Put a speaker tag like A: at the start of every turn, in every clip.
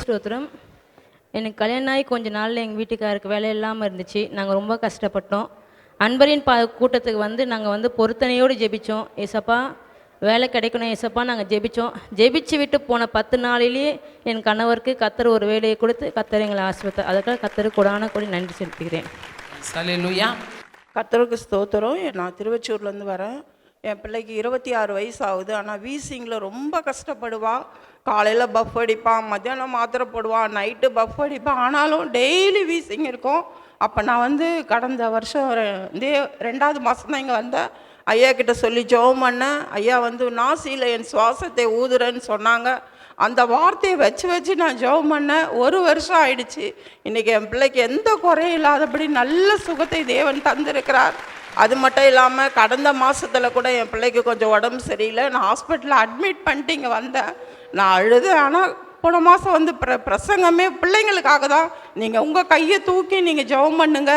A: ஸ்தோத்திரம். எனக்கு கல்யாணம் ஆகி கொஞ்ச நாளில் எங்கள் வீட்டுக்காருக்கு வேலை இல்லாமல் இருந்துச்சு. நாங்கள் ரொம்ப கஷ்டப்பட்டோம். அன்பரின் பா கூட்டத்துக்கு வந்து நாங்கள் வந்து பொருத்தனையோடு ஜெபிச்சோம். ஏசப்பா வேலை கிடைக்கணும் ஏசப்பா நாங்கள் ஜெபிச்சோம். ஜெபிச்சு விட்டு போன பத்து நாளிலேயே என் கணவருக்கு கத்தர் ஒரு வேலையை கொடுத்து கத்தர் எங்களை ஆசிர்வத்த அதுக்காக கத்தருக்கு கொடான கொடி நன்றி செலுத்துகிறேன்.
B: கத்தருக்கு ஸ்தோத்திரம். நான் திருவச்சூர்லேருந்து வரேன். என் பிள்ளைக்கு இருபத்தி ஆறு வயசு ஆகுது ஆனால் வீசிங்கில் ரொம்ப கஷ்டப்படுவா. காலையில் பஃப் அடிப்பான் மத்தியானம் மாத்திரை போடுவான் நைட்டு பஃப் அடிப்பான் ஆனாலும் டெய்லி வீசிங் இருக்கும். அப்போ நான் வந்து கடந்த வருஷம் ரெ- இதே ரெண்டாவது மாதம் தான் இங்கே வந்தேன். ஐயா கிட்ட சொல்லி ஜெபம் பண்ணேன். ஐயா வந்து நாசியில் என் சுவாசத்தை ஊதுறேன்னு சொன்னாங்க. அந்த வார்த்தையை வச்சு வச்சு நான் ஜெபம் பண்ணேன். ஒரு வருஷம் ஆயிடுச்சு. இன்றைக்கி என் பிள்ளைக்கு எந்த குறையும் இல்லாதபடி நல்ல சுகத்தை தேவன் தந்திருக்கிறார். அது மட்டும் இல்லாமல் கடந்த மாதத்தில் கூட என் பிள்ளைக்கு கொஞ்சம் உடம்பு சரியில்லை. நான் ஹாஸ்பிட்டலில் அட்மிட் பண்ணிட்டு இங்கே வந்தேன். நான் அழுது ஆனால் போன மாதம் வந்து பிர பிரசங்கமே பிள்ளைங்களுக்காக தான். நீங்கள் உங்கள் கையை தூக்கி நீங்கள் ஜெபம் பண்ணுங்க.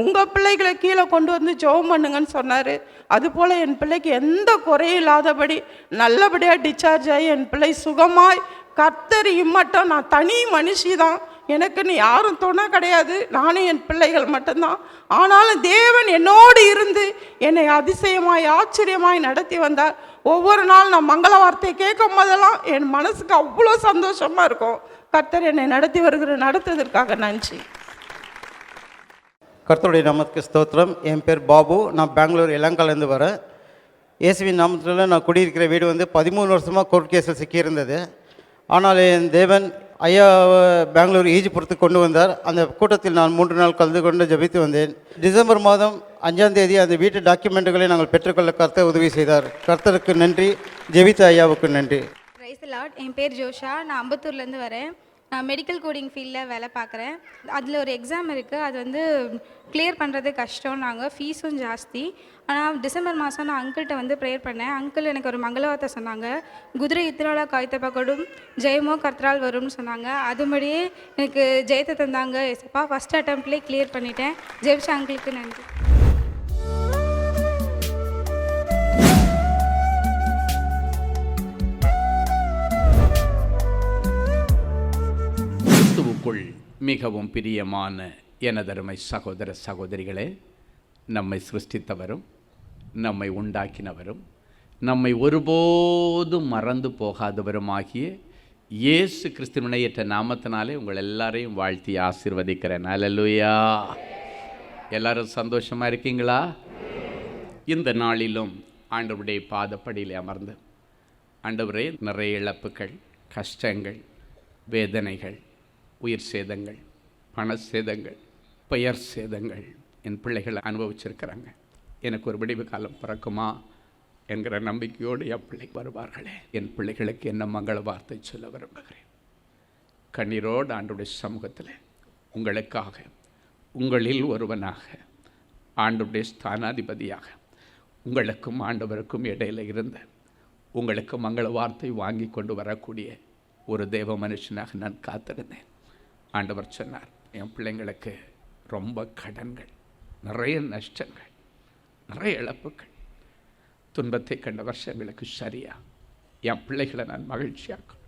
B: உங்கள் பிள்ளைகளை கீழே கொண்டு வந்து ஜெபம் பண்ணுங்கன்னு சொன்னார். அதுபோல் என் பிள்ளைக்கு எந்த குறையும் இல்லாதபடி நல்லபடியாக டிஸ்சார்ஜ் ஆகி என் பிள்ளை சுகமாய் கர்த்தர் மட்டும் நான் தனி மனுஷி தான். எனக்குன்னு யாரும் துணை கிடையாது. நானும் என் பிள்ளைகள் மட்டும்தான். ஆனாலும் தேவன் என்னோடு இருந்து என்னை அதிசயமாய் ஆச்சரியமாய் நடத்தி வந்தார். ஒவ்வொரு நாள் நான் மங்கள வார்த்தையை கேட்கும் போதெல்லாம் என் மனசுக்கு அவ்வளோ சந்தோஷமாக இருக்கும். கர்த்தர் என்னை நடத்தி வருகிற நடத்துவதற்காக நன்றி.
C: கர்த்தருடைய நமக்கு ஸ்தோத்திரம். என் பேர் பாபு. நான் பெங்களூர் இளங்காலேருந்து வரேன். இயேசுவின் நாமத்தில் நான் குடியிருக்கிற வீடு வந்து பதிமூணு வருஷமாக கோர்ட் கேஸில் சிக்கியிருந்தது. ஆனால் என் தேவன் ஐயா பெங்களூர் ஈஜிபுரத்துக்கு கொண்டு வந்தார். அந்த கூட்டத்தில் நான் மூன்று நாள் கலந்து கொண்டு ஜெபித்து வந்தேன். டிசம்பர் மாதம் அஞ்சாம் தேதி அந்த வீட்டு டாக்குமெண்ட்டுகளை நாங்கள் பெற்றுக்கொள்ள கர்த்தர் உதவி செய்தார். கர்த்தருக்கு நன்றி. ஜெபித்த ஐயாவுக்கு நன்றி.
D: என் பேர் ஜோஷா. நான் அம்பத்தூர்லேருந்து வரேன். நான் மெடிக்கல் கோடிங் ஃபீல்டில் வேலை பார்க்குறேன். அதில் ஒரு எக்ஸாம் இருக்குது அது வந்து கிளியர் பண்ணுறது கஷ்டம் நாங்கள் ஃபீஸும் ஜாஸ்தி. ஆனால் டிசம்பர் மாதம் நான் அங்கிள்கிட்ட வந்து ப்ரேயர் பண்ணேன். அங்கிள் எனக்கு ஒரு மங்களவார்த்தை சொன்னாங்க. குதிரை இத்திராலா காய்த்த ஜெயமோ கர்த்தரால் வரும்னு சொன்னாங்க. அதுபடியே எனக்கு ஜெயத்தை தந்தாங்க. எஸ்ப்பா ஃபஸ்ட் அட்டம்ப்ட்லேயே கிளியர் பண்ணிட்டேன். ஜெயிச்ச அங்கிளுக்கு நன்றி.
E: கிறிஸ்துவுக்குள் மிகவும் பிரியமான எனதருமை சகோதர சகோதரிகளே நம்மை சிருஷ்டித்தவரும் நம்மை உண்டாக்கினவரும் நம்மை ஒருபோதும் மறந்து போகாதவருமாகிய இயேசு கிறிஸ்துவனையற்ற நாமத்தினாலே உங்கள் எல்லாரையும் வாழ்த்தி ஆசிர்வதிக்கிறேன். அலலுயா எல்லாரும் சந்தோஷமாக இருக்கீங்களா? இந்த நாளிலும் ஆண்டவருடைய பாதப்படியில் அமர்ந்து ஆண்டவரே நிறைய இழப்புகள் கஷ்டங்கள் வேதனைகள் உயிர் சேதங்கள் பண சேதங்கள் பெயர் சேதங்கள் என் பிள்ளைகளை அனுபவிச்சிருக்கிறாங்க. எனக்கு ஒரு விடிவு காலம் பிறக்குமா என்கிற நம்பிக்கையோடு என் பிள்ளை வருவார்களே. என் பிள்ளைகளுக்கு என்ன மங்கள வார்த்தை சொல்ல விரும்புகிறேன். கண்ணீரோடு ஆண்டுடைய சமூகத்தில் உங்களுக்காக உங்களில் ஒருவனாக ஆண்டுடைய ஸ்தானாதிபதியாக உங்களுக்கும் ஆண்டவருக்கும் இடையில் இருந்த உங்களுக்கு மங்கள வார்த்தை வாங்கி கொண்டு வரக்கூடிய ஒரு தேவ மனுஷனாக நான் காத்திருந்தேன். ஆண்டவர் சொன்னார் என் பிள்ளைங்களுக்கு ரொம்ப கடன்கள் நிறைய நஷ்டங்கள் நிறைய இழப்புகள். துன்பத்தை கண்ட வருஷங்களுக்கு சரியா? என் பிள்ளைகளை நான் மகிழ்ச்சியாக்கணும்.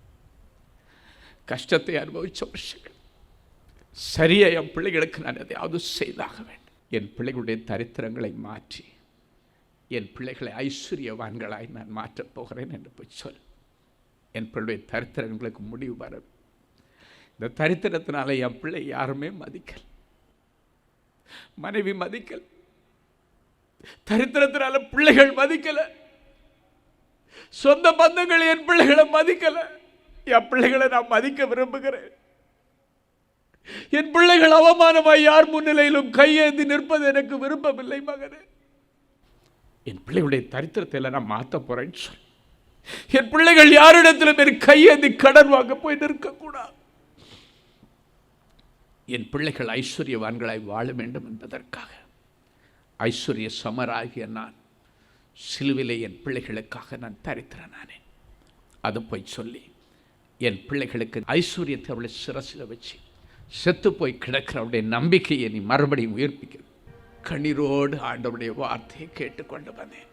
E: கஷ்டத்தை அனுபவிச்ச வருஷங்கள். சரியா என் பிள்ளைகளுக்கு நான் எதையாவது செய்தாக வேண்டும். என் பிள்ளைகளுடைய தரித்திரங்களை மாற்றி என் பிள்ளைகளை ஐஸ்வர்யவான்களாய் நான் மாற்றப் போகிறேன் என்று போய் சொல். என் பிள்ளைய தரித்திரங்களுக்கு முடிவு வரும். இந்த தரித்திரத்தினால என் பிள்ளை யாருமே மதிக்கல். மனைவி மதிக்கல். தரித்திரத்தினால பிள்ளைகள் மதிக்கல. சொந்த பந்தங்கள் என் பிள்ளைகளை மதிக்கல. என் பிள்ளைகளை நான் மதிக்க விரும்புகிறேன். என் பிள்ளைகள் அவமானமாய் யார் முன்னிலையிலும் கையேந்தி நிற்பது எனக்கு விருப்பமில்லை மகனே. என் பிள்ளைகளுடைய தரித்திரத்தை எல்லாம் நான் மாற்ற போறேன்னு சொல். என் பிள்ளைகள் யாரிடத்திலும் என் கையேந்தி கடன் வாங்க போய் நிற்கக்கூடாது. என் பிள்ளைகள் ஐஸ்வர்யவான்களாய் வாழ வேண்டும் என்பதற்காக. ஐஸ்வர்ய சமராகிய நான் சிலுவிலே என் பிள்ளைகளுக்காக நான் தரித்திரனானே அது போய் சொல்லி என் பிள்ளைகளுக்கு ஐஸ்வர்யத்தை அவளை சிரசில் வச்சு செத்து போய் கிடக்கிற அவளுடைய நம்பிக்கையை நீ மறுபடியும் உயிர்ப்பிக்க. கண்ணீரோடு ஆண்டவருடைய வார்த்தையை கேட்டுக்கொண்டு வந்தேன்.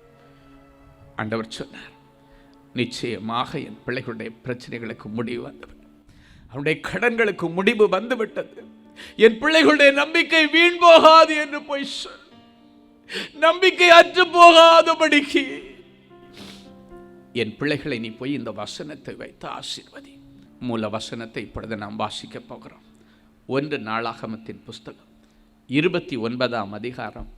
E: ஆண்டவர் சொன்னார் நிச்சயமாக என் பிள்ளைகளுடைய பிரச்சனைகளுக்கு முடிவு வந்தவர் அவனுடைய கடன்களுக்கு முடிவு வந்துவிட்டது. என் பிள்ளைகளுடைய நம்பிக்கை வீண் போகாது என்று போய் சொல். நம்பிக்கை அற்று போகாதபடிக்கு. என் பிள்ளைகளை நீ போய் இந்த வசனத்தை வைத்து ஆசீர்வதி. மூல வசனத்தை இப்பொழுது நாம் வாசிக்க போகிறோம். ஒன்று நாளாகமத்தின் புஸ்தகம். இருபத்தி ஒன்பதாம் அதிகாரம்.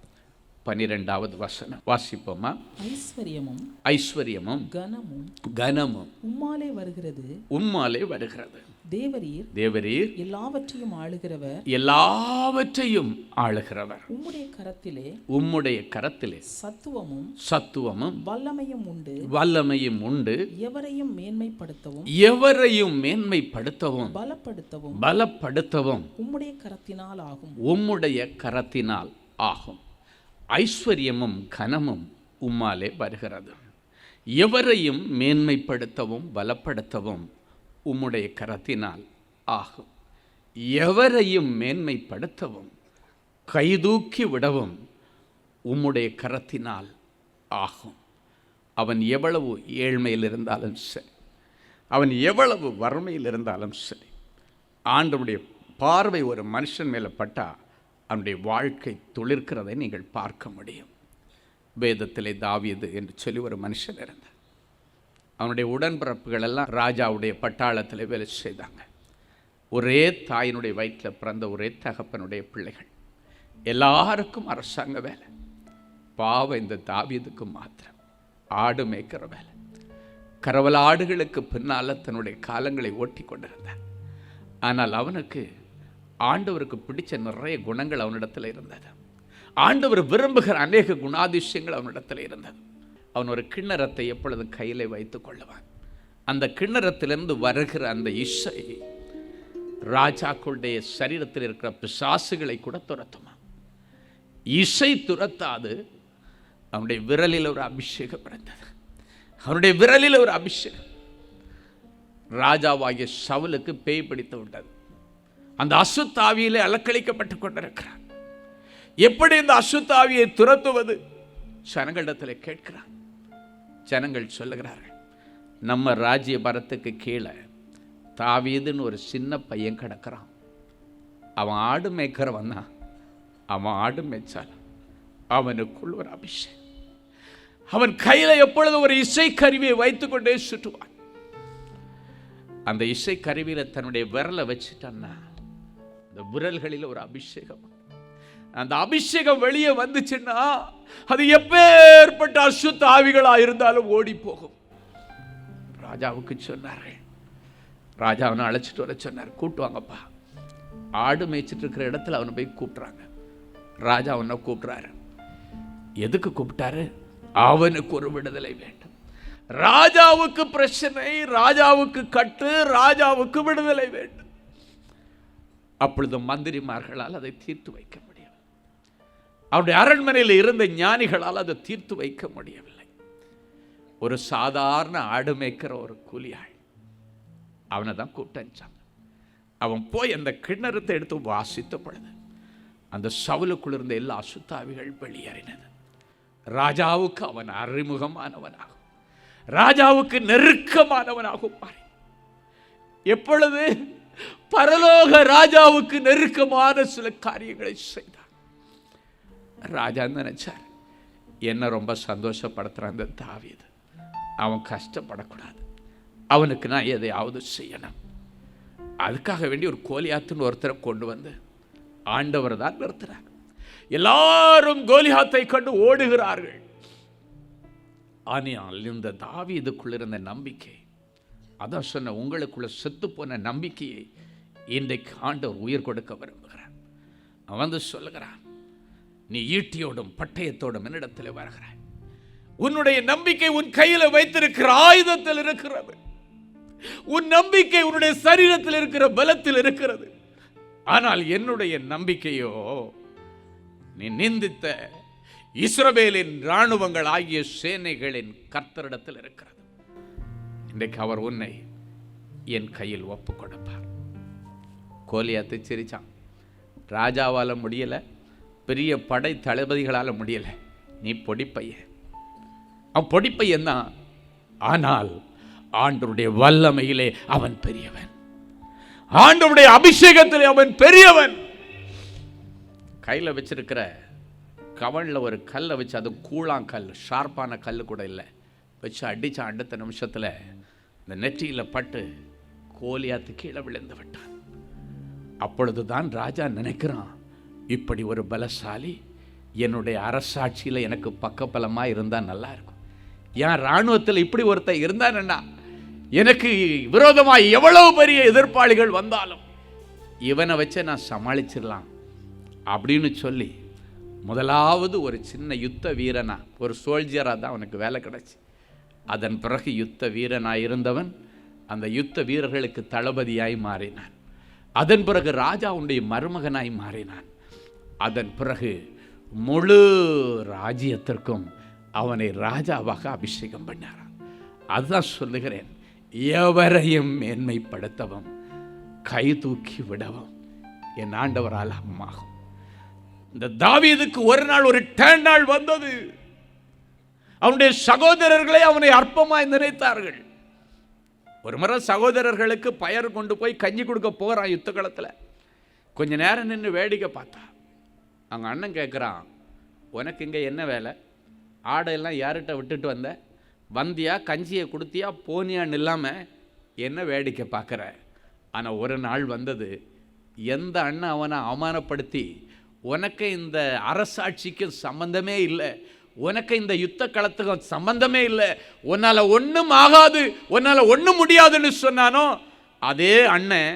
E: பனிரெண்டாவது வசனம். வாசிப்போமா?
F: ஐஸ்வர்யமும்
E: ஐஸ்வர்யமும்
F: கனமும்
E: கனமும்
F: உம்மாலே வருகிறது.
E: உம்மாலே வருகிறது.
F: தேவரீர்
E: தேவரீர்
F: எல்லாவற்றையும் ஆளுகிறவர்.
E: எல்லாவற்றையும் ஆளுகிறவர்.
F: உம்முடைய கரத்திலே
E: உம்முடைய கரத்திலே
F: சத்துவமும்
E: சத்துவமும்
F: வல்லமையும் உண்டு.
E: வல்லமையும் உண்டு.
F: எவரையும் மேன்மைப்படுத்தவும்
E: எவரையும் மேன்மைப்படுத்தவும்
F: பலப்படுத்தவும்
E: பலப்படுத்தவும்
F: உம்முடைய கரத்தினால் ஆகும்.
E: உம்முடைய கரத்தினால் ஆகும். ஐஸ்வர்யமும் கனமும் உம்மாலே வருகிறது. எவரையும் மேன்மைப்படுத்தவும் பலப்படுத்தவும் உம்முடைய கரத்தினால் ஆகும். எவரையும் மேன்மைப்படுத்தவும் கைதூக்கி விடவும் உம்முடைய கரத்தினால் ஆகும். அவன் எவ்வளவு ஏழ்மையில் இருந்தாலும் சரி அவன் எவ்வளவு வறுமையில் இருந்தாலும் சரி ஆண்டவுடைய பார்வை ஒரு மனுஷன் மேலே பட்டால் அவனுடைய வாழ்க்கை துளிர்க்கிறதை நீங்கள் பார்க்க முடியும். வேதத்திலே தாவியது என்று சொல்லி ஒரு மனுஷன் இருந்தார் அவனுடைய உடன்பிறப்புகள் எல்லாம் ராஜாவுடைய பட்டாளத்தில் வேலை செய்தாங்க. ஒரே தாயினுடைய வயிற்றில் பிறந்த ஒரே தகப்பனுடைய பிள்ளைகள். எல்லாருக்கும் அரசாங்க வேலை. பாவம் இந்த தாவியதுக்கு மாத்திரம். ஆடு மேய்க்கிற வேலை. கரவல ஆடுகளுக்கு பின்னால் தன்னுடைய காலங்களை ஓட்டி கொண்டிருந்தார் ஆனால் அவனுக்கு ஆண்டவருக்கு பிடிச்ச நிறைய குணங்கள் அவனிடத்தில் இருந்தது. ஆண்டவர் விரும்புகிற அநேக குணாதிசயங்கள் அவனிடத்தில் இருந்தது. அவன் ஒரு கிண்ணறத்தை எப்பொழுதும் கையிலே வைத்துக் கொள்ளுவான். அந்த கிண்ணறத்திலிருந்து வருகிற அந்த இசை ராஜாக்களுடைய சரீரத்தில் இருக்கிற பிசாசுகளை கூட துரத்துமா? இசை துரத்தாது. அவனுடைய விரலில் ஒரு அபிஷேகம் பிறந்தது அவனுடைய விரலில் ஒரு அபிஷேகம். ராஜாவாகிய சவுலுக்கு பேய் பிடித்து விட்டது. அந்த அசுத்தாவியிலே அலக்களிக்கப்பட்டு கொண்டிருக்கிறான் எப்படி இந்த அசுத்தாவியை துரத்துவது? ஜனங்களிடத்தில் கேட்கிறான் ஜனங்கள் சொல்லுகிறார்கள் நம்ம ராஜ்ய பரத்துக்கு கீழே தாவீதுன்னு ஒரு சின்ன பையன் கிடக்கிறான். அவன் ஆடு மேய்க்கிறவன் தான். அவன் ஆடு மேய்ச்சான். அவனுக்குள் ஒரு அபிஷேகம். அவன் கையில் எப்பொழுதும் ஒரு இசைக்கருவியை வைத்துக்கொண்டே சுற்றுவான் அந்த இசைக்கருவியில் தன்னுடைய விரலை வச்சுட்டான்னா அந்த விரல்களில் ஒரு அபிஷேகம். அந்த அபிஷேகம் வெளியே வந்துச்சுன்னா அது எப்பேற்பட்ட அசுத்த ஆவிகளா இருந்தாலும் ஓடி போகும் ராஜாவுக்கு சொன்னார்கள் ராஜாவனை அழைச்சிட்டு வர சொன்னார். கூட்டு வாங்கப்பா. ஆடு மேய்ச்சிட்டு இருக்கிற இடத்துல அவனை போய் கூப்பிட்றாங்க. ராஜா அவனை கூப்பிட்றாரு. எதுக்கு கூப்பிட்டாரு? அவனுக்கு ஒரு விடுதலை வேண்டும். ராஜாவுக்கு பிரச்சனை ராஜாவுக்கு கட்டு ராஜாவுக்கு விடுதலை வேண்டும். அப்பொழுது மந்திரிமார்களால் அதை தீர்த்து வைக்க முடியவில்லை. அவருடைய அரண்மனையில் இருந்த ஞானிகளால் அதை தீர்த்து வைக்க முடியவில்லை. ஒரு சாதாரண ஆடு மேய்க்கிற ஒரு கூலியாள் அவனை தான் கூப்பிட்டான் அவன் போய் அந்த கிண்ணறத்தை எடுத்து வாசித்த பொழுது அந்த சவுலுக்குள் இருந்த எல்லா அசுத்தாவிகள் வெளியேறினது. ராஜாவுக்கு அவன் அறிமுகமானவனாகும். ராஜாவுக்கு நெருக்கமானவனாகும் எப்பொழுது பரலோக ராஜாவுக்கு நெருக்கமான சில காரியங்களை செய்தான் ராஜா நினைச்சார்? என்ன ரொம்ப சந்தோஷப்படுத்துறான் அந்த தாவியது அவன் கஷ்டப்படக்கூடாது. அவனுக்கு நான் எதையாவது செய்யணும். அதுக்காக வேண்டி ஒரு கோலியாத்துன்னு ஒருத்தரை கொண்டு வந்து ஆண்டவர் தான் நிறுத்துறார். எல்லாரும் கோலியாத்தை கண்டு ஓடுகிறார்கள். ஆனால் இந்த தாவி இதுக்குள்ளிருந்த நம்பிக்கை அதான் சொன்ன உங்களுக்குள்ள செத்து போன நம்பிக்கையை இன்றைக்கு ஆண்டவர் உயிர் கொடுக்க விரும்புகிறான் அவன் வந்து சொல்லுகிறான் நீ ஈட்டியோடும் பட்டயத்தோடும் என்னிடத்தில் வருகிறாய். உன்னுடைய நம்பிக்கை உன் கையில் வைத்திருக்கிற ஆயுதத்தில் இருக்கிறது. உன் நம்பிக்கை உன்னுடைய சரீரத்தில் இருக்கிற பலத்தில் இருக்கிறது. ஆனால் என்னுடைய நம்பிக்கையோ நீ நிந்தித்த இஸ்ரவேலின் இராணுவங்கள் ஆகிய சேனைகளின் கர்த்தரிடத்தில் இருக்கிறது. இன்றைக்கு அவர் உன்னை என் கையில் ஒப்பு கொடுப்பார் கோலியாத்து சிரிச்சான். ராஜாவால முடியல பெரிய படை தளபதிகளால் முடியலை. நீ பொடிப்பையன் அவன் பொடிப்பையன் தான் ஆனால் ஆண்டருடைய வல்லமையிலே அவன் பெரியவன். ஆண்டருடைய அபிஷேகத்திலே அவன் பெரியவன். கையில் வச்சிருக்கிற கவனில் ஒரு கல்லை வச்சு அது கூழாங்கல் ஷார்ப்பான கல் கூட இல்லை வச்சு அடித்தான் அடுத்த நிமிஷத்தில். இந்த நெற்றியில் பட்டு கோலியாத்து கீழே விழுந்து விட்டான். அப்பொழுது தான் ராஜா நினைக்கிறான் இப்படி ஒரு பலசாலி என்னுடைய அரசாட்சியில் எனக்கு பக்கபலமாக இருந்தால் நல்லா இருக்கும். என் இராணுவத்தில் இப்படி ஒருத்தன் இருந்தானேன்னா எனக்கு விரோதமாக எவ்வளவு பெரிய எதிர்ப்பாளிகள் வந்தாலும் இவனை வச்சே நான் சமாளிச்சிடலாம் அப்படின்னு சொல்லி முதலாவது ஒரு சின்ன யுத்த வீரனா ஒரு சோல்ஜராக தான் அவனுக்கு வேலை கிடச்சி. அதன் பிறகு யுத்த வீரனாய் இருந்தவன் அந்த யுத்த வீரர்களுக்கு தளபதியாய் மாறினான். அதன் பிறகு ராஜாவுடைய மருமகனாய் மாறினான். அதன் பிறகு முழு ராஜ்யத்திற்கும் அவனை ராஜாவாக அபிஷேகம் பண்ணாராம். அதுதான் சொல்லுகிறேன் எவரையும் மேன்மைப்படுத்தவும் கை தூக்கி விடவும் என் ஆண்டவரால் அம்மாகும். இந்த தாவீதுக்கு ஒரு நாள் ஒரு டேன் நாள் வந்தது. அவனுடைய சகோதரர்களை அவனை அற்பமாய் நினைத்தார்கள். ஒரு முறை சகோதரர்களுக்கு பயர் கொண்டு போய் கஞ்சி கொடுக்க போகிறான் யுத்த களத்தில் கொஞ்ச நேரம் நின்று வேடிக்கை பார்த்தா. அவங்க அண்ணன் கேட்குறான் உனக்கு இங்கே என்ன வேலை? ஆடையெல்லாம் யார்கிட்ட விட்டுட்டு வந்த? வந்தியா? கஞ்சியை கொடுத்தியா? போனியான்னு இல்லாமல் என்ன வேடிக்கை பார்க்குற? ஆனால் ஒரு நாள் வந்தது எந்த அண்ணன் அவனை அவமானப்படுத்தி? உனக்கு இந்த அரசாட்சிக்கும் சம்மந்தமே இல்லை. உனக்கு இந்த யுத்த களத்துக்கும் சம்பந்தமே இல்லை. உன்னால் ஒன்றும் ஆகாது உன்னால் ஒன்றும் முடியாதுன்னு சொன்னானோ அதே அண்ணன்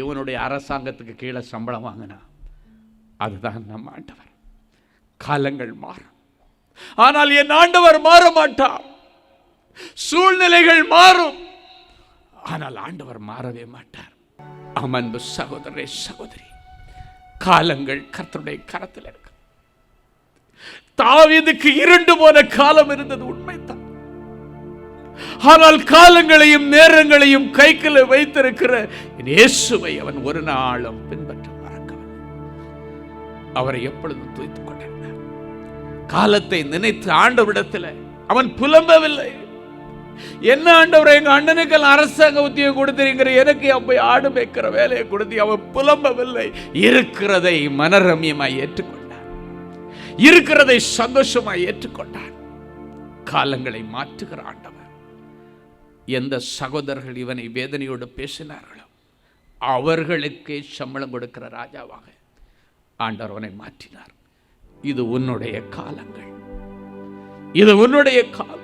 E: இவனுடைய அரசாங்கத்துக்கு கீழே சம்பளம் வாங்கினான் அதுதான் நம்ம ஆண்டவர். காலங்கள் மாறும். ஆனால் என் ஆண்டவர் மாற மாட்டார். சூழ்நிலைகள் மாறும். ஆனால் ஆண்டவர் மாறவே மாட்டார். அமன்பு சகோதரே சகோதரி காலங்கள் கர்த்தருடைய கரத்தில் இருக்கு தாவீதுக்கு இருண்டு போன காலம் இருந்தது உண்மைதான். ஆனால் காலங்களையும் நேரங்களையும் கைக்குள்ள வைத்திருக்கிற இயேசுவை அவன் ஒரு நாளும் பின்பற்ற மறக்கவில்லை. அவரை எப்பொழுதும் துய்த்துக் கொண்டிருந்தார். காலத்தை நினைத்து ஆண்டவிடத்தில் அவன் புலம்பவில்லை. என்ன ஆண்டவர் எங்க அண்ணனுக்கு அரசாங்க உத்தியோகம் கொடுத்துறீங்கிற எனக்கு அப்போ ஆடு மேய்க்கிற வேலையை கொடுத்து அவன் புலம்பவில்லை. இருக்கிறதை மனரம்யமாய் ஏற்றுக்கொண்டான். இருக்கிறதை சந்தோஷமாய் ஏற்றுக்கொண்டான். காலங்களை மாற்றுகிற ஆண்டவர். எந்த சகோதரர்கள் இவனை வேதனையோடு பேசினார்களோ அவர்களுக்கே சம்பளம் கொடுக்கிற ராஜாவாக ஆண்டவர் அவனை மாற்றினார். இது உன்னுடைய காலங்கள். இது உன்னுடைய காலம்.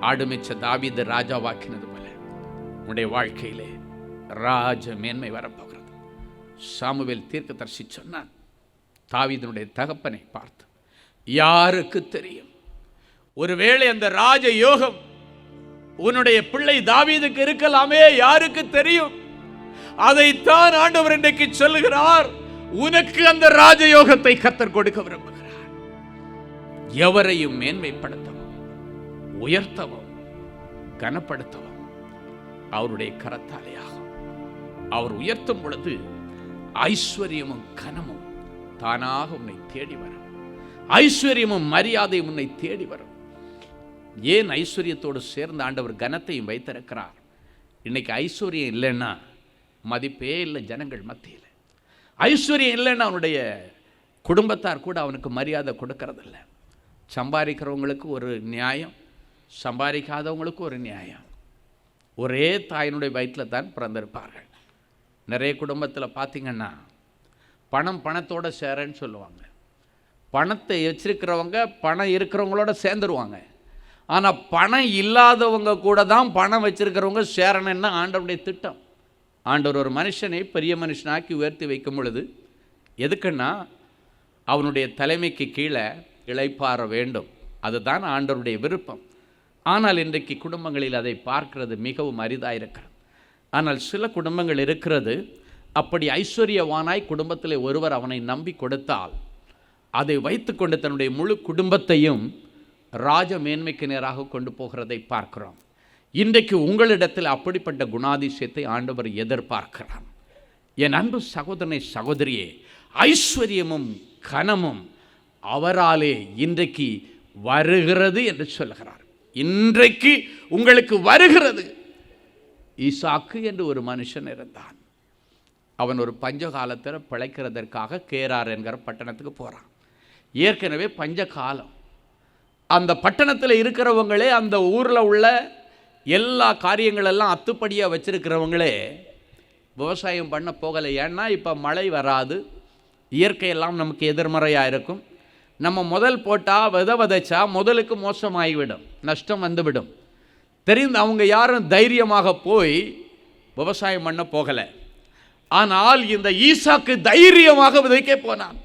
E: ஆடுமிச்ச தாவீது ராஜாவாக்கினது போல உன்னுடைய வாழ்க்கையிலே ராஜ மேன்மை வரப்போகிறது. சாமுவேல் தீர்க்கதரிசி சொன்னான் தாவீதனுடைய தகப்பனை பார்த்து யாருக்கு தெரியும்? ஒருவேளை அந்த ராஜ யோகம் உன்னுடைய பிள்ளை தாவீதுக்கு இருக்கலாமே யாருக்கு தெரியும்? அதைத்தான் ஆண்டவர் இன்றைக்கு சொல்லுகிறார். உனக்கு அந்த ராஜயோகத்தை கத்தர் கொடுக்க விரும்புகிறார். எவரையும் மேன்மைப்படுத்தவும் உயர்த்தவும் கனப்படுத்தவும் அவருடைய கரத்தாலேயாகும் அவர் உயர்த்தும் பொழுது ஐஸ்வர்யமும் கனமும் தானாக உன்னை தேடி வரும். ஐஸ்வர்யமும் மரியாதையும் உன்னை தேடி வரும். ஏன் ஐஸ்வர்யத்தோடு சேர்ந்த ஆண்டவர் கனத்தையும் வைத்திருக்கிறார்? இன்னைக்கு ஐஸ்வர்யம் இல்லைன்னா மதிப்பே இல்லை ஜனங்கள் மத்தியில். ஐஸ்வர்யம் இல்லைன்னா அவனுடைய குடும்பத்தார் கூட அவனுக்கு மரியாதை கொடுக்கறதில்ல. சம்பாதிக்கிறவங்களுக்கு ஒரு நியாயம் சம்பாதிக்காதவங்களுக்கு ஒரு நியாயம். ஒரே தாயினுடைய வயிற்றில் தான் பிறந்திருப்பார்கள். நிறைய குடும்பத்தில் பார்த்திங்கன்னா பணம் பணத்தோட சேரன்னு சொல்லுவாங்க. பணத்தை வச்சிருக்கிறவங்க பணம் இருக்கிறவங்களோட சேர்ந்துருவாங்க. ஆனால் பணம் இல்லாதவங்க கூட தான் பணம் வச்சிருக்கிறவங்க சேரணும்னா ஆண்டவருடைய திட்டம். ஆண்டவர் ஒரு மனுஷனை பெரிய மனுஷனாக்கி உயர்த்தி வைக்கும் பொழுது எதுக்குன்னா அவனுடைய தலைமைக்கு கீழே இளைப்பாற வேண்டும். அதுதான் ஆண்டவருடைய விருப்பம். ஆனால் இன்றைக்கு குடும்பங்களில் அதை பார்க்கிறது மிகவும் அரிதாக இருக்கிறது ஆனால் சில குடும்பங்கள் இருக்கிறது அப்படி ஐஸ்வர்யவானாய் குடும்பத்தில் ஒருவர் அவனை நம்பி கொடுத்தால் அதை வைத்துக்கொண்டு தன்னுடைய முழு குடும்பத்தையும் ராஜ மேன்மைக்கு நேராக கொண்டு போகிறதை பார்க்கிறோம். இன்றைக்கு உங்களிடத்தில் அப்படிப்பட்ட குணாதிசயத்தை ஆண்டவர் எதிர்பார்க்கிறார். என் அன்பு சகோதரனை சகோதரியே ஐஸ்வர்யமும் கனமும் அவராலே இன்றைக்கு வருகிறது என்று சொல்கிறார் இன்றைக்கு உங்களுக்கு வருகிறது. ஈசாக்கு என்று ஒரு மனுஷன் இருந்தான். அவன் ஒரு பஞ்ச காலத்தில் பிழைக்கிறதற்காக கேரார் என்கிற பட்டணத்துக்கு போகிறான் ஏற்கனவே பஞ்ச காலம் அந்த பட்டணத்தில் இருக்கிறவங்களே அந்த ஊரில் உள்ள எல்லா காரியங்களெல்லாம் அத்துப்படியாக வச்சுருக்கிறவங்களே விவசாயம் பண்ண போகலை. ஏன்னா இப்போ மழை வராது. இயற்கையெல்லாம் நமக்கு எதிர்மறையாக இருக்கும். நம்ம முதல் போட்டால் வித விதைச்சா முதலுக்கு மோசமாகிவிடும் நஷ்டம் வந்துவிடும். தெரிந்து அவங்க யாரும் தைரியமாக போய் விவசாயம் பண்ண போகலை. ஆனால் இந்த ஈசாக்கு தைரியமாக விதைக்க போனான்.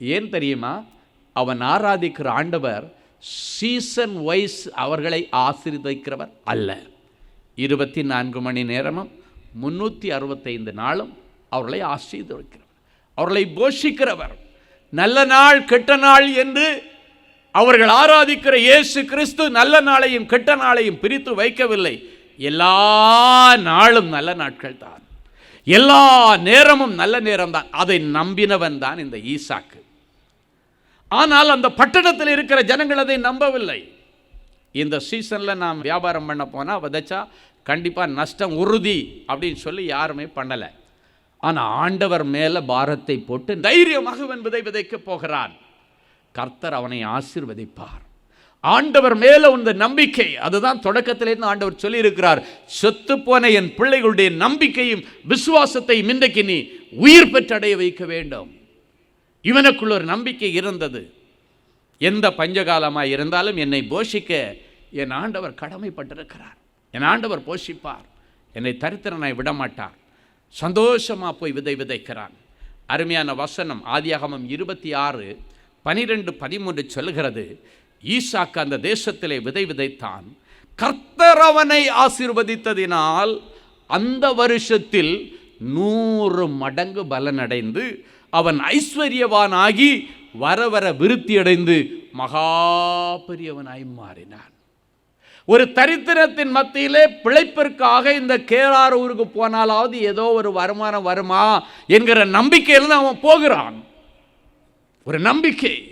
E: ஏன் தெரியுமா? அவன் ஆராதிக்கிற ஆண்டவர் சீசன் வைஸ் அவர்களை ஆசீர்வதிக்கிறவர் அல்ல. இருபத்தி நான்கு மணி நேரமும் முன்னூற்றி அறுபத்தைந்து நாளும் அவர்களை ஆசீர்வதிக்கிறவர் அவர்களை போஷிக்கிறவர். நல்ல நாள் கெட்ட நாள் என்று அவர்கள் ஆராதிக்கிற இயேசு கிறிஸ்து நல்ல நாளையும் கெட்ட நாளையும் பிரித்து வைக்கவில்லை. எல்லா நாளும் நல்ல நாட்கள் தான் எல்லா நேரமும் நல்ல நேரம் தான் அதை நம்பினவன் தான் இந்த ஈசாக்கு. ஆனால் அந்த பட்டணத்தில் இருக்கிற ஜனங்கள் அதை நம்பவில்லை. இந்த சீசனில் நாம் வியாபாரம் பண்ண போனால் விதைச்சா கண்டிப்பாக நஷ்டம் உறுதி அப்படின்னு சொல்லி யாருமே பண்ணலை. ஆனால் ஆண்டவர் மேலே பாரத்தை போட்டு தைரியமாக விதை விதைக்கப் போகிறான். கர்த்தர் அவனை ஆசிர்வதிப்பார். ஆண்டவர் மேலே உந்த நம்பிக்கை. அதுதான் தொடக்கத்திலேருந்து ஆண்டவர் சொல்லியிருக்கிறார். செத்து போன என் பிள்ளைகளுடைய நம்பிக்கையும் விசுவாசத்தையும் இன்றைக்கு நீ உயிர் பெற்றடைய வைக்க வேண்டும். இவனுக்குள்ள ஒரு நம்பிக்கை இருந்தது. எந்த பஞ்சகாலமாக இருந்தாலும் என்னை போஷிக்க என் ஆண்டவர் கடமைப்பட்டிருக்கிறார். என் ஆண்டவர் போஷிப்பார். என்னை தரித்திரனாய் விடமாட்டார். சந்தோஷமாக போய் விதை விதைக்கிறான். அருமையான வசனம் ஆதியாகமம் இருபத்தி ஆறு பனிரெண்டு பதிமூன்று சொல்லுகிறது ஈசாக்கு அந்த தேசத்திலே விதை விதைத்தான். கர்த்தர் அவனை அந்த வருஷத்தில் நூறு மடங்கு பலனடைந்து அவன் ஐஸ்வர்யவானாகி வர வர விருத்தியடைந்து மகா பெரியவனாய் மாறினான். ஒரு தரித்திரத்தின் மத்தியிலே பிழைப்பிற்காக இந்த கேரார் ஊருக்கு போனாலாவது ஏதோ ஒரு வருமானம் வருமா என்கிற நம்பிக்கையில் அவன் போகிறான். ஒரு நம்பிக்கை.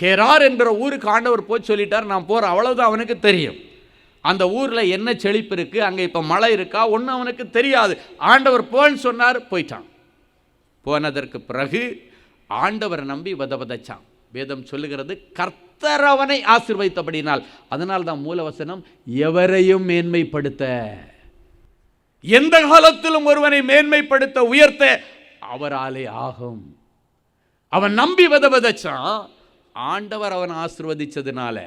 E: கேரார் என்கிற ஊருக்கு ஆண்டவர் போய் சொல்லிட்டார் நான் போகிறேன் அவ்வளோதான் அவனுக்கு தெரியும். அந்த ஊரில் என்ன செழிப்பு இருக்குது அங்கே இப்போ மழை இருக்கா? ஒன்றும் அவனுக்கு தெரியாது. ஆண்டவர் போன்னு சொன்னார் போயிட்டான். போனதற்கு பிறகு ஆண்டவரை நம்பி வத வதச்சான். வேதம் சொல்லுகிறது கர்த்தர் அவனை ஆசீர்வதித்தபடினால் அதனால் தான் மூலவசனம் எவரையும் மேன்மைப்படுத்த. எந்த காலத்திலும் ஒருவனை மேன்மைப்படுத்த உயர்த்த அவராலே ஆகும். அவன் நம்பி வத வதச்சான் ஆண்டவர் அவன் ஆசிர்வதிச்சதுனால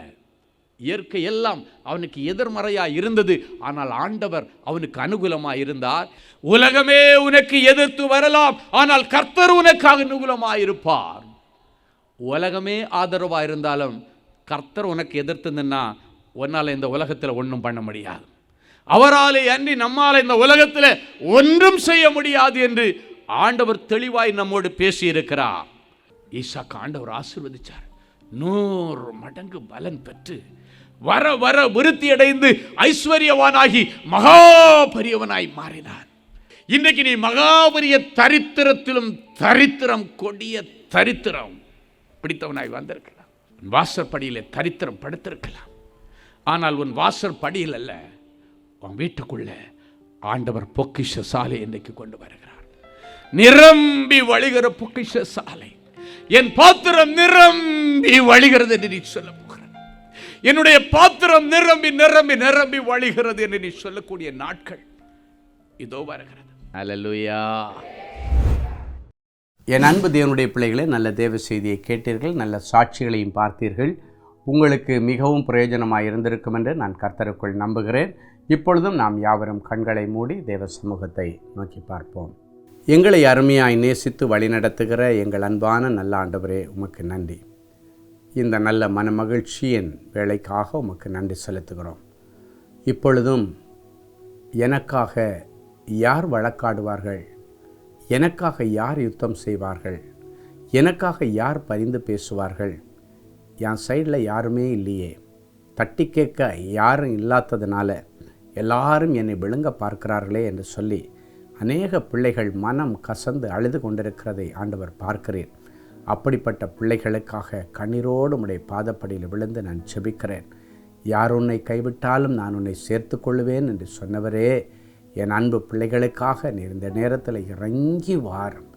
E: இயற்கை எல்லாம் அவனுக்கு எதிர்மறையாக இருந்தது. ஆனால் ஆண்டவர் அவனுக்கு அனுகூலமாக இருந்தார். உலகமே உனக்கு எதிர்த்து வரலாம். ஆனால் கர்த்தர் உனக்கு அனுகூலமாக இருப்பார். உலகமே ஆதரவாக இருந்தாலும் கர்த்தர் உனக்கு எதிர்த்துன்னா உன்னால் இந்த உலகத்தில் ஒன்றும் பண்ண முடியாது. அவராலே அன்றி நம்மால் இந்த உலகத்தில் ஒன்றும் செய்ய முடியாது என்று ஆண்டவர் தெளிவாய் நம்மோடு பேசியிருக்கிறார். ஈசாக்கு ஆண்டவர் ஆசிர்வதிச்சார். நூறு மடங்கு பலன் பெற்று வர வர விருத்தி அடைந்து ஐஸ்வர்யவானாகி மகா பெரியவனாய் மாறினான் இன்றைக்கு நீ மகாபரிய தரித்திரத்திலும் தரித்திரம் கொடிய தரித்திரம் பிடித்தவனாய் வந்திருக்கலாம். உன் வாசற்படியிலே தரித்திரம் படுத்திருக்கலாம். ஆனால் உன் வாசற்படியில் அல்ல உன் வீட்டுக்குள்ள ஆண்டவர் பொக்கிஷ சாலை இன்றைக்கு கொண்டு வருகிறார். நிரம்பி வழிகிற பொக்கிஷ சாலை. என் பாத்திரம் நிரம்பி வழிகிறது என்று நீ சொல்ல போகிறார் என்னுடைய பாத்திரம் நிரம்பி நிரம்பி நிரம்பி வழிகிறது என்று நீ சொல்லக்கூடிய நாட்கள் இதோ வருகிறது. அல்லேலூயா
G: என் அன்பு தேவனுடைய பிள்ளைகளே நல்ல தேவ செய்தியை கேட்டீர்கள் நல்ல சாட்சிகளையும் பார்த்தீர்கள். உங்களுக்கு மிகவும் பிரயோஜனமாக இருந்திருக்கும் என்று நான் கர்த்தருக்குள் நம்புகிறேன். இப்பொழுதும் நாம் யாவரும் கண்களை மூடி தேவ சமூகத்தை நோக்கி பார்ப்போம். எங்களை அருமையாய் நேசித்து வழிநடத்துகிற எங்கள் அன்பான நல்ல ஆண்டவரே உமக்கு நன்றி. இந்த நல்ல மனமகிழ்ச்சியின் வேலைக்காக உமக்கு நன்றி செலுத்துகிறோம். இப்பொழுதும் எனக்காக யார் வழக்காடுவார்கள்? எனக்காக யார் யுத்தம் செய்வார்கள்? எனக்காக யார் பரிந்து பேசுவார்கள்? என் சைடில் யாருமே இல்லையே. தட்டி கேட்க யாரும் இல்லாததுனால எல்லாரும் என்னை விழுங்க பார்க்கிறார்களே என்று சொல்லி அநேக பிள்ளைகள் மனம் கசந்து அழுது கொண்டிருக்கிறதை ஆண்டவர் பார்க்கிறேன் அப்படிப்பட்ட பிள்ளைகளுக்காக கண்ணீரோடு உடைய பாதப்படியில் விழுந்து நான் செபிக்கிறேன் யார் உன்னை கைவிட்டாலும் நான் உன்னை சேர்த்து கொள்வேன் என்று சொன்னவரே என் அன்பு பிள்ளைகளுக்காக நீர் இந்த நேரத்தில் இறங்கி வாரும்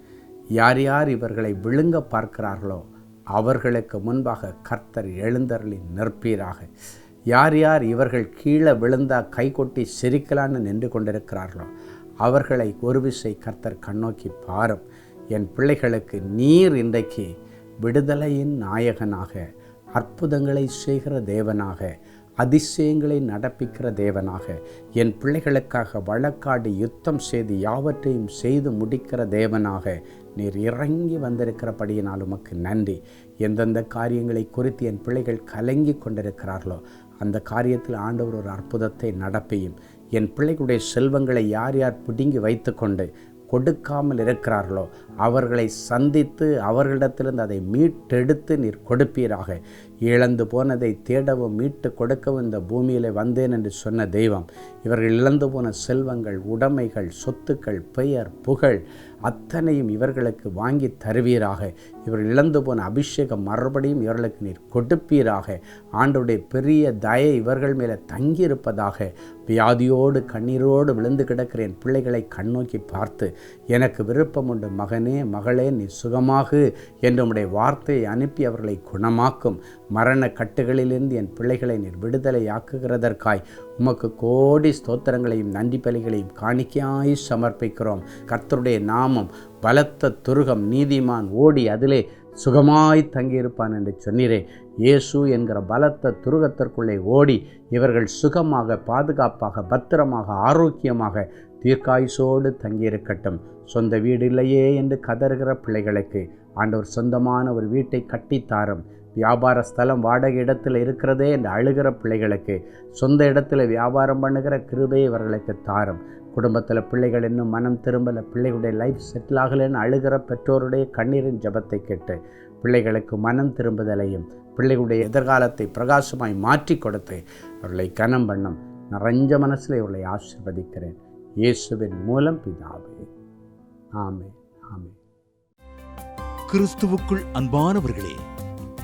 G: யார் யார் இவர்களை விழுங்க பார்க்கிறார்களோ அவர்களுக்கு முன்பாக கர்த்தர் எழுந்தருளி நிற்பீராக. யார் யார் இவர்கள் கீழே விழுந்தா கை கொட்டி சிரிக்கலான்னு நின்று கொண்டிருக்கிறார்களோ அவர்களை ஒரு விசை கர்த்தர் கண்ணோக்கி பாரும். என் பிள்ளைகளுக்கு நீர் இன்றைக்கு விடுதலையின் நாயகனாக அற்புதங்களை செய்கிற தேவனாக அதிசயங்களை நடப்பிக்கிற தேவனாக என் பிள்ளைகளுக்காக வழக்காடு யுத்தம் செய்து யாவற்றையும் செய்து முடிக்கிற தேவனாக நீர் இறங்கி வந்திருக்கிறபடியினால் உமக்கு நன்றி. எந்தெந்த காரியங்களை குறித்து என் பிள்ளைகள் கலங்கி கொண்டிருக்கிறார்களோ அந்த காரியத்தில் ஆண்டவர் ஒரு அற்புதத்தை நடப்பியும். என் பிள்ளைகளுடைய செல்வங்களை யார் யார் பிடுங்கி வைத்துக்கொண்டு கொடுக்காமல் இருக்கிறார்களோ அவர்களை சந்தித்து அவர்களிடத்திலிருந்து அதை மீட்டெடுத்து நீர் கொடுப்பீராக. இழந்து போனதை தேடவும் மீட்டு கொடுக்கவும் இந்த பூமியில் வந்தேன் என்று சொன்ன தெய்வம். இவர்கள் இழந்து போன செல்வங்கள் உடைமைகள் சொத்துக்கள் பெயர் புகழ் அத்தனையும் இவர்களுக்கு வாங்கி தருவீராக. இவர்கள் இழந்து போன அபிஷேகம் மறுபடியும் இவர்களுக்கு நீர் கொடுப்பீராக. ஆண்டோடைய பெரிய தயை இவர்கள் மேலே தங்கியிருப்பதாக. வியாதியோடு கண்ணீரோடு விழுந்து கிடக்கிற என் பிள்ளைகளை கண்ணோக்கி பார்த்து எனக்கு விருப்பம் உண்டு மகனே மகளே நீ சுகமாகு என்று உடைய வார்த்தையை அனுப்பி அவர்களை குணமாக்கும். மரண கட்டுகளிலிருந்து என் பிள்ளைகளை நீர் விடுதலையாக்குகிறதற்காய் உமக்கு கோடி ஸ்தோத்திரங்களையும் நன்றி பலிகளையும் காணிக்கையாய் சமர்ப்பிக்கிறோம். கர்த்தருடைய நாமம் பலத்த துருகம் நீதிமான் ஓடி அதிலே சுகமாய் தங்கியிருப்பான் என்று சொன்னீரே. இயேசு என்கிற பலத்த துருகத்திற்குள்ளே ஓடி இவர்கள் சுகமாக பாதுகாப்பாக பத்திரமாக ஆரோக்கியமாக தீர்க்காயுசோடு தங்கியிருக்கட்டும். சொந்த வீடு இல்லையே என்று கதறுகிற பிள்ளைகளுக்கு ஆண்டவர் சொந்தமான ஒரு வீட்டை கட்டித்தாரும். வியாபார ஸ்தலம் வாடகை இடத்தில் இருக்கிறதே என்று அழுகிற பிள்ளைகளுக்கு சொந்த இடத்துல வியாபாரம் பண்ணுகிற கிருபை இவர்களுக்கு தாரும். குடும்பத்தில் பிள்ளைகள் இன்னும் மனம் திரும்பலை பிள்ளைகளுடைய லைஃப் செட்டில் ஆகலைன்னு அழுகிற பெற்றோருடைய கண்ணீரின் ஜபத்தை கேட்டு பிள்ளைகளுக்கு மனம் திரும்புதலையும் பிள்ளைகளுடைய எதிர்காலத்தை பிரகாசமாய் மாற்றி கொடுத்து அவர்களை கனம் பண்ணும் நிறைஞ்ச மனசில் இவர்களை ஆசிர்வதிக்கிறேன். இயேசுவின் மூலம் பிதாவே. ஆமே ஆமே
H: கிறிஸ்துவுக்குள் அன்பானவர்களே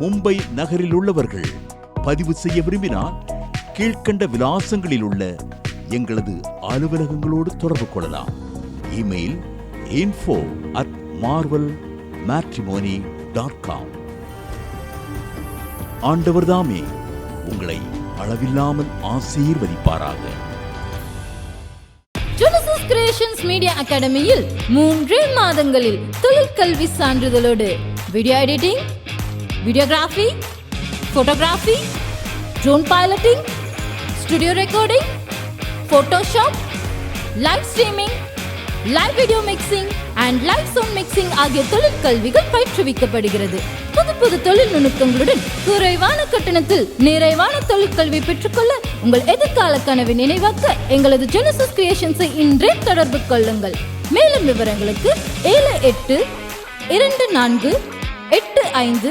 H: மும்பை நகரில் உள்ளவர்கள் பதிவு செய்ய விரும்பினால் கீழ்கண்ட விலாசங்களில் உள்ள எங்களது அலுவலகங்களோடு தொடர்பு கொள்ளலாம். Email info at Marvel matrimony dot com ஆண்டவர் தாமே உங்களை அளவில்லாமல் ஆசீர்வதிப்பாராக.
I: கிரியேஷன்ஸ் மீடியா அகாடமியில் மூன்றே மாதங்களில் தொழிற்கல்வி சான்றிதழோடு video editing videography photography drone piloting studio recording Photoshop live streaming live video mixing and live sound mixing ஆகிய தொழிற்கல்விகள் பயிற்றுவிக்கப்படுகிறது. புது புது தொழில் நுணுக்கங்களுடன் குறைவான கட்டணத்தில் நிறைவான தொழிற்கல்வி பெற்றுக்கொள்ள உங்கள் எதிர்கால கனவை நினைவாக்க எங்களது ஜெனசஸ் கிரியேஷன்ஸை இன்றே தொடர்பு கொள்ளுங்கள். மேலும் விவரங்களுக்கு ஏழு எட்டு இரண்டு நான்கு எட்டு ஐந்து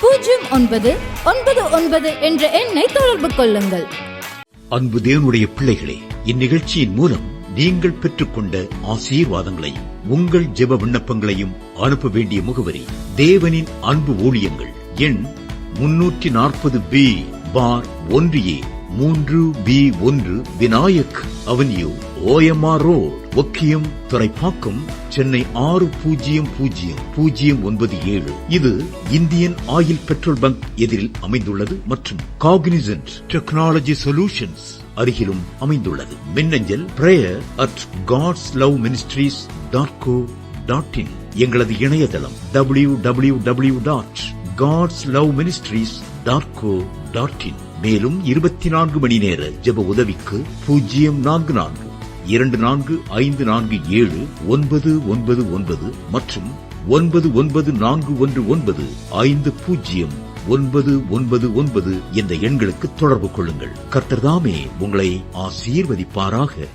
I: பூஜ்ஜியம் ஒன்பது ஒன்பது ஒன்பது என்ற எண்ணை தொடர்பு கொள்ளுங்கள்.
H: அன்பு தேவனுடைய பிள்ளைகளே இந்நிகழ்ச்சியின் மூலம் நீங்கள் பெற்றுக்கொண்ட ஆசீர்வாதங்களை உங்கள் ஜெப விண்ணப்பங்களையும் அனுப்ப வேண்டிய முகவரி தேவனின் அன்பு ஊழியங்கள் எண் முன்னூற்றி நாற்பது பி பார் ஒன்று ஏ. மூன்று பி ஒன்று Vinayak avenue OMR road Okkiyam Thoraipakkam Chennai ஆறு பூஜ்ஜியம் பூஜ்ஜியம் பூஜ்ஜியம் ஒன்பது ஏழு. இது இந்தியன் ஆயில் பெட்ரோல் பங்க் எதிரில் அமைந்துள்ளது மற்றும் காக்னிசன்ட் டெக்னாலஜி சொல்யூஷன்ஸ் அருகிலும் அமைந்துள்ளது. மின்னஞ்சல் prayer at God's love ministries dot co dot in எங்களது இணையதளம் W W W dot God's love ministries dot co dot in மேலும் இருபத்தி நான்கு மணி நேர ஜெப உதவிக்கு பூஜ்ஜியம் நான்கு நான்கு இரண்டு நான்கு ஐந்து நான்கு ஏழு ஒன்பது ஒன்பது ஒன்பது மற்றும் ஒன்பது ஒன்பது நான்கு ஒன்று ஒன்பது ஐந்து பூஜ்ஜியம் ஒன்பது ஒன்பது ஒன்பது என்ற எண்களுக்கு தொடர்பு கொள்ளுங்கள். கர்த்தர்தாமே உங்களை ஆசீர்வதிப்பாராக.